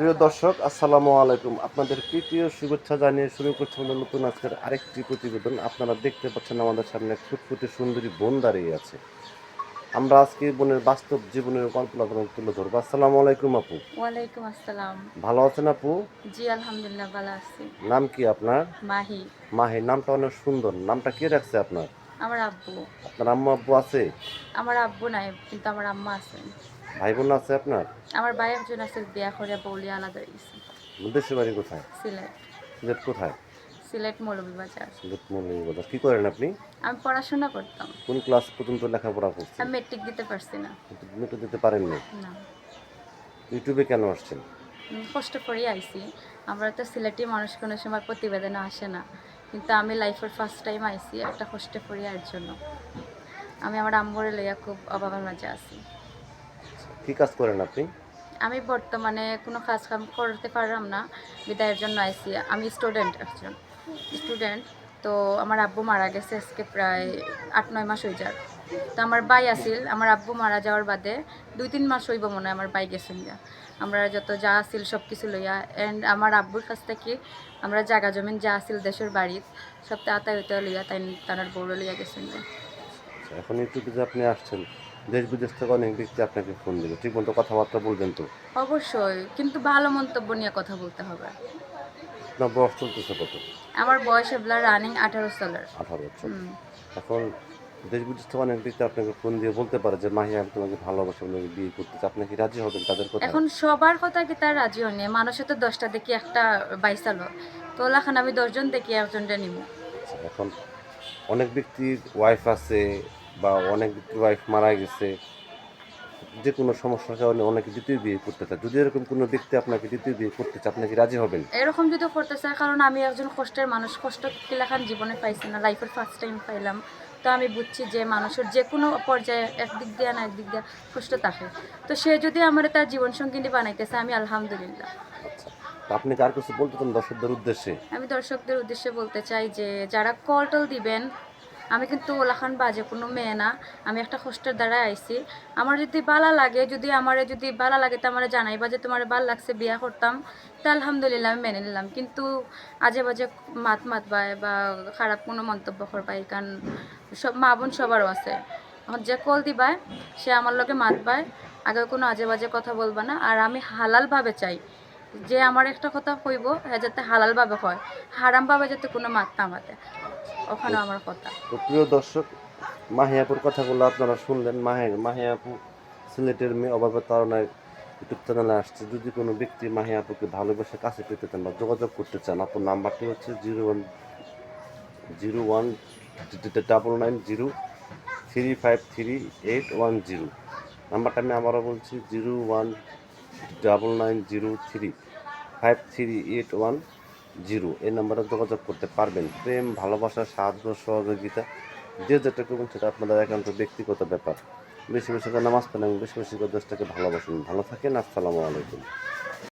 প্রিয় দর্শক আসসালামু আলাইকুম। আপনাদের তৃতীয় শুভেচ্ছা জানিয়ে শুরু করছে আমাদের নতুন আজকের আরেকটি প্রতিবেদন। আপনারা দেখতে পাচ্ছেন আমাদের সামনে ফুটফুটে সুন্দরী বোন দাঁড়িয়ে আছে। আমরা আজকে বোনের বাস্তব জীবনের কল্পনা তুলে ধরবো। আসসালামু আলাইকুম আপু। ওয়ালাইকুম আসসালাম। ভালো আছেন আপু? জি আলহামদুলিল্লাহ ভালো আছি। নাম কি আপনার? মাহি। মাহি। নামটা অনেক সুন্দর। নামটা কে রাখছে আপনার? আমার আব্বু। আপনার আম্মা আব্বু আছে? আমার আব্বু নাই কিন্তু আমার আম্মা আছে। ভাই বোন আছে আপনার? আমার ভাই একজন আছে বিয়া করে বৌলি আলাদা হয়েছে দেশের বাড়ি কোথায়? সিলেট। সিলেট কোথায়? সিলেট মৌলভীবাজার। সিলেট মৌলভীবাজার। কি করেন আপনি? আমি পড়াশোনা করতাম। কোন ক্লাস পর্যন্ত লেখাপড়া করছেন? আমি মেট্রিক দিতে পারছি না। কিন্তু মেটে দিতে পারেন না। ইউটিউবে কেন আসছেন? কষ্ট করেই আইছি। আমরা তো সিলেটি মানুষ কোনো সময় প্রতিবেদনে আসে না। কিন্তু আমি লাইফের ফার্স্ট টাইম আইসি একটা কষ্টে পরিয়ার জন্য। আমি আমার আম্মরে লইয়া খুব অভাবের মাঝে আছি। কি কাজ করেন আপনি? আমি বর্তমানে কোনো কাজ কাম করতে পারলাম না বিদায়ের জন্য আইসি। আমি স্টুডেন্ট একজন। স্টুডেন্ট তো আমার আব্বু মারা গেছে আজকে প্রায় আট নয় মাস হয়ে যার তো আমার বাই আছিল আমার আব্বু মারা যাওয়ার বাদে দুই তিন মাস হইব মনে হয় আমার বাই গেছেন গিয়া আমরা যত যা আছিল সব কিছু লইয়া অ্যান্ড আমার আব্বুর কাছ থেকে আমরা জায়গা জমিন যা আছিল দেশের বাড়ির সব তাতাই হইতে লইয়া তাই তার বউরে লইয়া গেছেন আচ্ছা, এখন ইউটিউবে যে আপনি আসছেন দেশ বিদেশ থেকে অনেক ব্যক্তি আপনাকে ফোন দেবে ঠিক মতো কথাবার্তা বলবেন তো? অবশ্যই কিন্তু ভালো মন্তব্য নিয়ে কথা বলতে হবে। আপনার বয়স চলতেছে কত? আমার বয়স এবলা রানিং আঠারো সালের। আঠারো বছর এখন দেশ বিদেশ অনেক ব্যক্তি আপনাকে ফোন দিয়ে বলতে পারে যে মাহি আমি তোমাকে ভালোবাসি আপনাকে বিয়ে করতে চাই। আপনি কি রাজি হবেন তাদের কথা এখন সবার কথা কি তার রাজি হয়নি মানুষে তো দশটা দেখি একটা বাইসালো। তো লাখন আমি দশজন দেখি একজনটা নিব আচ্ছা, এখন অনেক ব্যক্তির ওয়াইফ আছে বা অনেক ব্যক্তির ওয়াইফ মারা গেছে। যে কোনো সমস্যার কারণে অনেকে দ্বিতীয় বিয়ে করতে চায়। যদি এরকম কোনো ব্যক্তি আপনাকে দ্বিতীয় বিয়ে করতে চায় আপনি কি রাজি হবেন? এরকম যদি করতে চায় কারণ আমি একজন কষ্টের মানুষ কষ্ট কিলাখান জীবনে পাইছি না লাইফের ফার্স্ট টাইম পাইলাম। তো আমি বুঝছি যে মানুষের যে কোনো পর্যায়ে একদিক দিয়ে না একদিক দিয়ে কষ্ট থাকে। তো সে যদি আমার তার জীবন সঙ্গিনী বানাইতেছে আমি আলহামদুলিল্লাহ। আচ্ছা। আপনি কার কিছু বলতে চান দর্শকদের উদ্দেশ্যে? আমি দর্শকদের উদ্দেশ্যে বলতে চাই যে যারা কল টল দিবেন আমি কিন্তু ওলাখান বাজে কোনো মেয়ে না। আমি একটা কষ্টের দ্বারা আইছি। আমার যদি বালা লাগে, যদি আমারে যদি বালা লাগে, তো আমার জানাইবা যে তোমার ভালো লাগছে, বিয়া করতাম। তা আলহামদুলিল্লাহ আমি মেনে নিলাম। কিন্তু আজে বাজে মাত মাত বায় বা খারাপ কোনো মন্তব্য করবাই কারণ সব মা বোন সবারও আছে। এখন যে কল দিবায়, সে আমার লোকে মাত বায় আগে কোনো আজে বাজে কথা বলবা না। আর আমি হালালভাবে চাই যে আমার একটা কথা কইব হ্যাঁ যাতে হালালভাবে হয়। হারামভাবে যাতে কোনো মাত না মাতে। ওখানে আমার কথা। তো প্রিয় দর্শক, মাহিয়াপুর কথাগুলো আপনারা শুনলেন। মাহে, মাহিয়াপু সিলেটের মেয়ে অভাবের তারণায় ইউটিউব চ্যানেলে আসছে। যদি কোনো ব্যক্তি মাহিয়াপুকে ভালোবেসে কাছে পেতে চান বা যোগাযোগ করতে চান, আপনার নাম্বারটি হচ্ছে zero one zero one, double nine zero three five three eight one zero. নাম্বারটা আমি আবারও বলছি, zero one, double nine zero three five three eight one zero. এই নাম্বারে যোগাযোগ করতে পারবেন। প্রেম, ভালোবাসা, সাহায্য, সহযোগিতা, যে যেটা করবেন সেটা আপনাদের একান্ত ব্যক্তিগত ব্যাপার। বেশি বেশি করে নামাজ পান এবং বেশি বেশি করে দেশটাকে ভালোবাসুন। ভালো থাকেন। আসসালামু আলাইকুম।